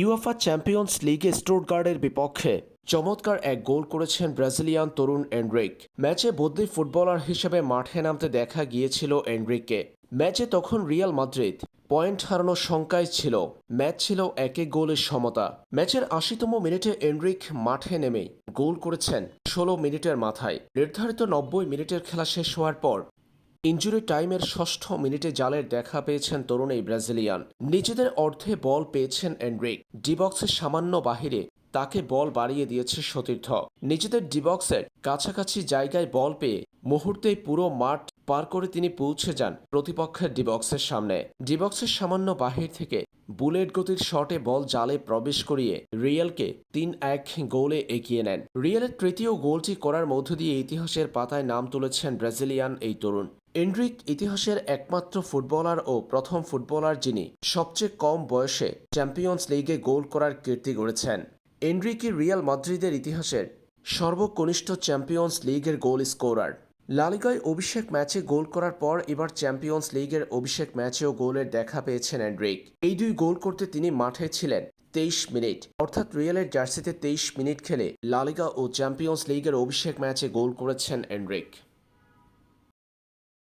UEFA champions লিগে স্টুটগার্ডের বিপক্ষে চমৎকার এক গোল করেছেন ব্রাজিলিয়ান তরুণ এন্ড্রিক ম্যাচে বদলি ফুটবলার হিসেবে মাঠে নামতে দেখা গিয়েছিল এন্ড্রিককে ম্যাচে তখন রিয়াল মাদ্রিদ পয়েন্ট হারানোর শঙ্কায় ছিল। ম্যাচ ছিল এক গোলের সমতা। ম্যাচের আশিতম মিনিটে এন্ড্রিক মাঠে নেমে গোল করেছেন ষোলো মিনিটের মাথায়। নির্ধারিত নব্বই মিনিটের খেলা শেষ হওয়ার পর ইঞ্জুরি টাইমের ষষ্ঠ মিনিটে জালের দেখা পেয়েছেন তরুণ এই ব্রাজিলিয়ান। নিজেদের অর্ধে বল পেয়েছেন এন্ড্রিক ডিবক্সের সামান্য বাহিরে তাকে বল বাড়িয়ে দিয়েছে সতীর্থ। নিজেদের ডিবক্সের কাছাকাছি জায়গায় বল পেয়ে মুহূর্তেই পুরো মাঠ পার করে তিনি পৌঁছে যান প্রতিপক্ষের ডিবক্সের সামনে। ডিবক্সের সামান্য বাহির থেকে বুলেট গতির শটে বল জালে প্রবেশ করিয়ে রিয়েলকে তিন এক গোলে এগিয়ে নেন। রিয়েলের তৃতীয় গোলটি করার মধ্য দিয়ে ইতিহাসের পাতায় নাম তুলেছেন ব্রাজিলিয়ান এই তরুণ। এন্ড্রিক ইতিহাসের একমাত্র ফুটবলার ও প্রথম ফুটবলার যিনি সবচেয়ে কম বয়সে চ্যাম্পিয়ন্স লিগে গোল করার কীর্তি গড়েছেন। এন্ড্রিকি রিয়াল মাদ্রিদের ইতিহাসের সর্বকনিষ্ঠ চ্যাম্পিয়ন্স লিগের গোল স্কোরার। লালিগায় অভিষেক ম্যাচে গোল করার পর এবার চ্যাম্পিয়ন্স লিগের অভিষেক ম্যাচেও গোলের দেখা পেয়েছেন অ্যান্ড্রিক। এই দুই গোল করতে তিনি মাঠে ছিলেন তেইশ মিনিট। অর্থাৎ রিয়ালের জার্সিতে তেইশ মিনিট খেলে লালিগা ও চ্যাম্পিয়ন্স লিগের অভিষেক ম্যাচে গোল করেছেন এন্ড্রিক